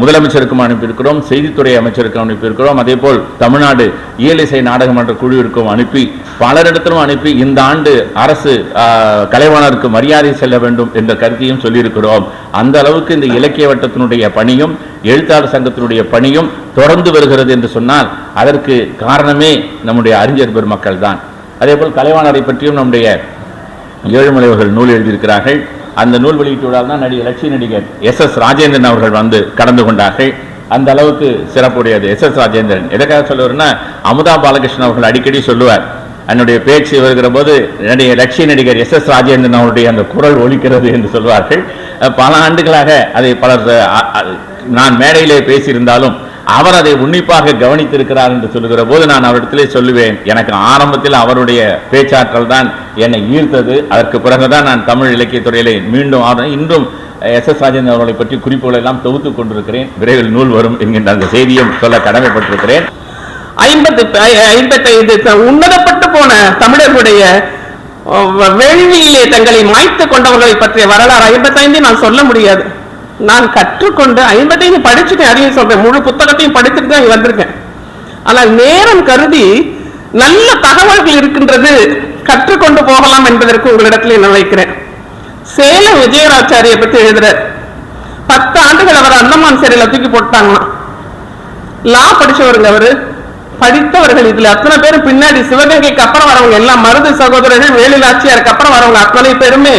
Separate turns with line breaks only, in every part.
முதலமைச்சருக்கும் அனுப்பியிருக்கிறோம் செய்தித்துறை அமைச்சருக்கும் அனுப்பியிருக்கிறோம் அதே போல் தமிழ்நாடு இயலிசை நாடகமன்ற குழுவிற்கும் அனுப்பி பலரிடத்திலும் அனுப்பி இந்த ஆண்டு அரசு கலைவாணருக்கு மரியாதை செல்ல வேண்டும் என்ற கருத்தையும் சொல்லியிருக்கிறோம் அந்த அளவுக்கு இந்த இலக்கிய வட்டத்தினுடைய பணியும் எழுத்தாளர் சங்கத்தினுடைய பணியும் தொடர்ந்து வருகிறது என்று சொன்னால் அதற்கு காரணமே நம்முடைய அறிஞர் பெருமக்கள் தான் அதே போல் கலைவாணரை பற்றியும் நம்முடைய ஏழுமலைவர்கள் நூல் எழுதியிருக்கிறார்கள் அந்த நூல் வெளியீட்டுவிழாவில் தான் நடிகை லட்சிய நடிகர் எஸ் எஸ் ராஜேந்திரன் அவர்கள் வந்து கலந்து கொண்டார்கள் அந்த அளவுக்கு சிறப்புடையது எஸ் எஸ் ராஜேந்திரன் எதற்காக சொல்லுவார்னா அமுதா பாலகிருஷ்ணன் அவர்கள் அடிக்கடி சொல்லுவார் என்னுடைய பேச்சு வருகிற போது என்னுடைய லட்சிய நடிகர் எஸ் எஸ் ராஜேந்திரன் அவருடைய அந்த குரல் ஒலிக்கிறது என்று சொல்வார்கள் பல ஆண்டுகளாக அதை பலர் நான் மேடையிலே பேசியிருந்தாலும் அவர் அதை உன்னிப்பாக கவனித்திருக்கிறார் என்று சொல்லுகிற போது நான் அவரிடத்திலே சொல்லுவேன் எனக்கு ஆரம்பத்தில் அவருடைய பேச்சாற்றல் தான் என்னை ஈர்த்தது அதற்கு பிறகுதான் நான் தமிழ் இலக்கியத்துறையிலே மீண்டும் ஆடுறேன் இன்றும் எஸ் எஸ் ராஜேந்திரன் அவர்களை பற்றி குறிப்புகளை எல்லாம் தொகுத்துக் கொண்டிருக்கிறேன் விரைவில் நூல் வரும் என்கின்ற அந்த செய்தியும் சொல்ல கடமைப்பட்டிருக்கிறேன்
உன்னதப்பட்டு போன தமிழர்களுடைய வேள்வியிலே தங்களை மாய்த்து கொண்டவர்களை பற்றிய வரலாறு ஐந்து நான் சொல்ல முடியாது நான் கற்றுக்கொண்டு ஐம்பத்தையும் படிச்சுட்டேன் அறிவு சொல்றேன் முழு புத்தகத்தையும் படிச்சுட்டு தான் வந்திருக்கேன் ஆனால் நேரம் கருதி நல்ல தகவல்கள் இருக்கின்றது கற்றுக்கொண்டு போகலாம் என்பதற்கு உங்களிடத்தில் நான் வைக்கிறேன் சேலம் விஜயராச்சாரிய பற்றி எழுதுறார் பத்து ஆண்டுகள் அவர் அந்தமான் சிறையில் தூக்கி போட்டாங்கன்னா லா படிச்சவருங்க அவரு படித்தவர்கள் இதுல அத்தனை பேரும் பின்னாடி சிவகங்கைக்கு அப்புறம் வரவங்க எல்லாம் மருது சகோதரர்கள் வேலு அப்புறம் வரவங்க அத்தனை பேருமே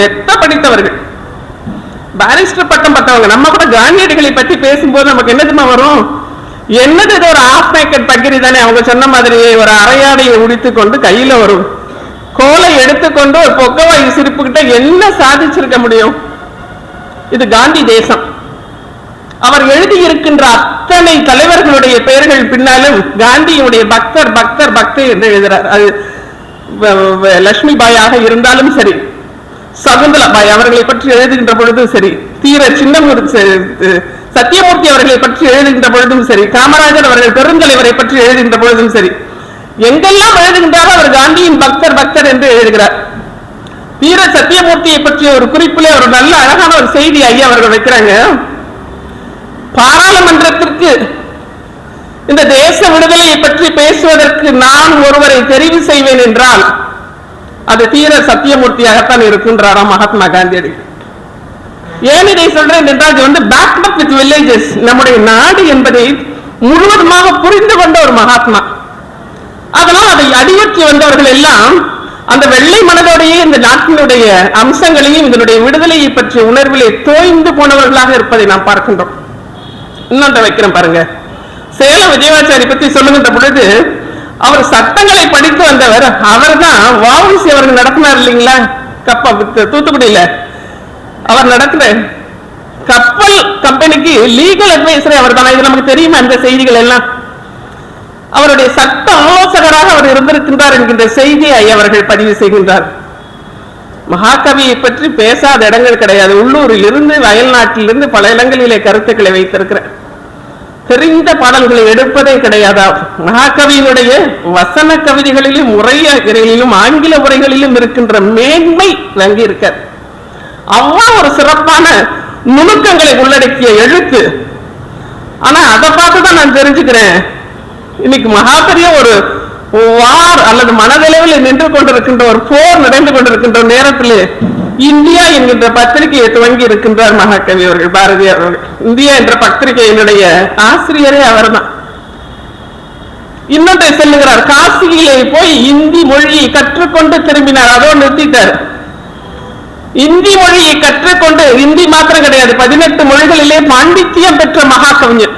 மெத்த படித்தவர்கள் பாரிஸ்டர் பட்டம் பட்டவங்க நம்ம கூட காந்தியடிகளை பற்றி பேசும்போது நமக்கு என்னதுமா வரும் என்னது இது ஒரு ஆஃப் பேக்கெட் பகிரி தானே அவங்க சொன்ன மாதிரி ஒரு அரையாடையை உடித்து கொண்டு கையில வரும் கோலை எடுத்துக்கொண்டு ஒரு பொக்கவாய் சிரிப்புக்கிட்ட என்ன சாதிச்சிருக்க முடியும் இது காந்தி தேசம் அவர் எழுதியிருக்கின்ற அத்தனை தலைவர்களுடைய பெயர்கள் பின்னாலும் காந்தியுடைய பக்தர் பக்தர் பக்தர் என்று எழுதுறார் அது லட்சுமி பாயாக இருந்தாலும் சரி பாய் அவர்களை பற்றி எழுதுகின்ற பொழுதும் சரி தீர சின்னமூர்த்தி சத்தியமூர்த்தி அவர்களை பற்றி எழுதுகின்ற பொழுதும் சரி காமராஜர் அவர்கள் பெருந்தலைவரை பற்றி எழுதுகின்ற பொழுதும் சரி எங்கெல்லாம் எழுதுகின்றாரோ அவர் காந்தியின் பக்தர் பக்தர் என்று எழுதுகிறார் தீர சத்தியமூர்த்தியை பற்றிய ஒரு குறிப்பிலே ஒரு நல்ல அழகான ஒரு செய்தி ஐயா அவர்கள் வைக்கிறாங்க பாராளுமன்றத்திற்கு இந்த தேச விடுதலையை பற்றி பேசுவதற்கு நான் ஒருவரை தெரிவு செய்வேன் என்றால் அது தீர சத்தியமூர்த்தியாகத்தான் இருக்கின்றாரா மகாத்மா காந்தியடி ஏன் இதை சொல்றேன் என்றால் இது வந்து பேக் அப் வித் வில்லேஜஸ் நம்முடைய நாடு என்பதை முழுவதுமாக புரிந்து கொண்ட ஒரு மகாத்மா அதனால் அதை அடியற்றி வந்தவர்கள் எல்லாம் அந்த வெள்ளை மனதோடையே இந்த நாட்டினுடைய அம்சங்களையும் இதனுடைய விடுதலையை பற்றிய உணர்விலே தோய்ந்து போனவர்களாக இருப்பதை நாம் பார்க்கின்றோம் இன்னொன்று வைக்கிறேன் பாருங்க சேலம் விஜயவாச்சாரி பத்தி சொல்லுகின்ற பொழுது அவர் சட்டங்களை படித்து வந்தவர் அவர் தான் வாவுசி அவர்கள் நடத்தினார் இல்லைங்களா கப்பா தூத்துக்குடியில அவர் நடத்தின கப்பல் கம்பெனிக்கு லீகல் அட்வைசரை அவர் தான் இது நமக்கு தெரியுமா அந்த செய்திகள் எல்லாம் அவருடைய சட்ட ஆலோசகராக அவர் இருந்திருக்கின்றார் என்கின்ற செய்தியை அவர்கள் பதிவு செய்கின்றார் மகாகவியை பற்றி பேசாத இடங்கள் கிடையாது உள்ளூரில் இருந்து நாட்டிலிருந்து பல இடங்களிலே கருத்துக்களை வைத்திருக்கிறேன் தெரிந்த பாடல்களை எடுப்பதே கிடையாதா மகாகவியினுடைய வசன கவிதைகளிலும் உரையிலும் ஆங்கில உரைகளிலும் இருக்கின்ற மேன்மை நங்கி இருக்க அவ்வா ஒரு சிறப்பான நுணுக்கங்களை உள்ளடக்கிய எழுத்து ஆனா அதை பார்த்துதான் நான் தெரிஞ்சுக்கிறேன் இன்னைக்கு மகாபெரிய ஒரு வார் அல்லது மனதளவில் நின்று கொண்டிருக்கின்ற ஒரு போர் நடந்து கொண்டிருக்கின்ற நேரத்தில் இந்தியா என்கின்ற பத்திரிகையை துவங்கி இருக்கின்றார் மகாகவி அவர்கள் பாரதியார் அவர்கள் இந்தியா என்ற பத்திரிகையினுடைய ஆசிரியரே அவர் இன்னொன்றை சொல்லுகிறார் காசியிலே போய் இந்தி மொழியை கற்றுக்கொண்டு திரும்பினார் அதோ நிறுத்திட்டார் இந்தி மொழியை கற்றுக்கொண்டு இந்தி மாத்திரம் கிடையாது பதினெட்டு மொழிகளிலே பாண்டித்யம் பெற்ற மகாகவிஞர்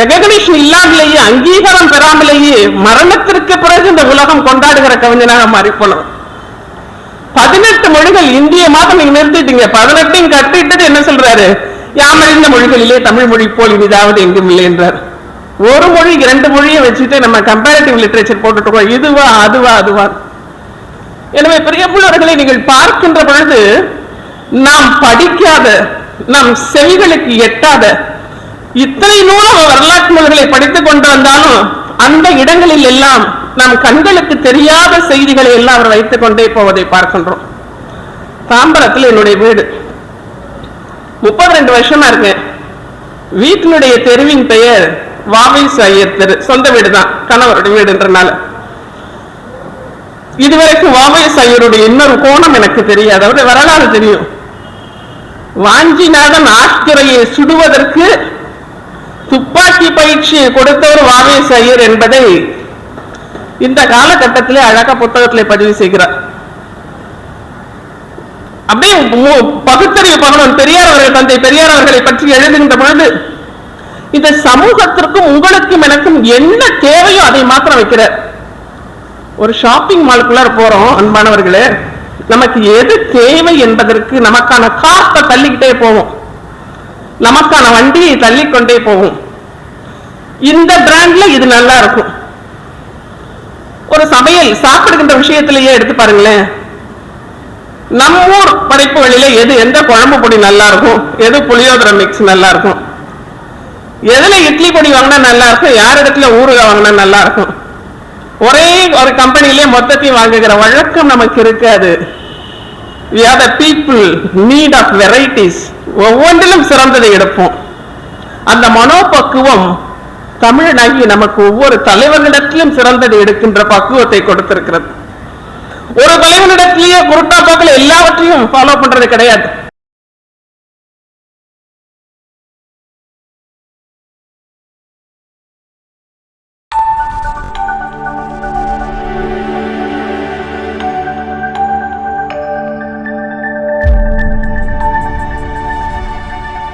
ரெகக்னிஷன் இல்லாமலேயே அங்கீகாரம் பெறாமலேயே மரணத்திற்கு பிறகு இந்த உலகம் கொண்டாடுகிற கவிஞனாக மாறி பதினெட்டு மொழிகள் இந்திய மாதம் நீங்க நிறுத்திட்டீங்க பதினெட்டையும் கட்டிட்டு என்ன சொல்றாரு யாமறிந்த மொழிகளிலே தமிழ் மொழி போல் இனிதாவது எங்கும் இல்லை என்றார் ஒரு மொழி இரண்டு மொழியை வச்சுட்டு நம்ம கம்பேரிட்டிவ் லிட்ரேச்சர் போட்டுட்டு இதுவா அதுவா அதுவா எனவே பிரியமுள்ளவர்களை நீங்கள் பார்க்கின்ற பொழுது நாம் படிக்காத நம் செவிகளுக்கு எட்டாத இத்தனை நூலும் வரலாற்று நூல்களை படித்துக் கொண்டு வந்தாலும் அந்த இடங்களில் எல்லாம் நாம் கண்களுக்கு தெரியாத செய்திகளை எல்லாம் அவர் வைத்துக் கொண்டே போவதை பார்க்கின்றோம் தாம்பரத்தில் என்னுடைய வீடு முப்பத்தி ரெண்டு வருஷமா இருக்கு வீட்டினுடைய தெருவின் பெயர் வாவை ஐயர் தெரு சொந்த வீடு தான் கணவருடைய வீடுன்றனால இதுவரைக்கும் வாவை ஐயருடைய இன்னொரு கோணம் எனக்கு தெரியாது அவருடைய வரலாறு தெரியும் வாஞ்சிநாதன் ஆஸ்திரையை சுடுவதற்கு துப்பாக்கி பயிற்சி கொடுத்தவர் வாவே ஐயர் என்பதை இந்த காலகட்டத்திலே அழகா புத்தகத்தில் பதிவு செய்கிறார் அப்படியே பகுத்தறிவு பகவன் பெரியார் அவர்கள் தந்தை பெரியார் அவர்களை பற்றி எழுதுகின்ற பொழுது இந்த சமூகத்திற்கும் உங்களுக்கும் எனக்கும் என்ன தேவையோ அதை மாத்திரம் வைக்கிறார் ஒரு ஷாப்பிங் மாலுக்குள்ள போறோம் அன்பானவர்களே நமக்கு எது தேவை என்பதற்கு நமக்கான காஸ்ட தள்ளிக்கிட்டே போவோம் நமக்கான வண்டியை தள்ளிக்கொண்டே போகும் இந்த பிராண்ட்ல இது நல்லா இருக்கும் ஒரு சமையல் சாப்பிடுகின்ற விஷயத்திலேயே எடுத்து பாருங்களேன் நம்ம ஊர் படைப்புகளில எது எந்த குழம்பு பொடி நல்லா இருக்கும் எது புளியோதரை மிக்ஸ் நல்லா இருக்கும் எதுல இட்லி பொடி வாங்கினா நல்லா இருக்கும் யார் இடத்துல ஊறுகாய் வாங்கினா நல்லா இருக்கும் ஒரே ஒரு கம்பெனிலே மொத்தத்தையும் வாங்குகிற வழக்கம் நமக்கு இருக்காது we are the people need of varieties ஒவ்வொன்றிலும் சிறந்ததை எடுப்போம் அந்த மனோபக்குவம் தமிழனாகி நமக்கு ஒவ்வொரு தலைவர்களிடத்திலும் சிறந்ததை எடுக்கின்ற பக்குவத்தை கொடுத்திருக்கிறது ஒரு தலைவனிடத்திலேயே குருட்டாப்பாக்கள் எல்லாவற்றையும் ஃபாலோ பண்றது கிடையாது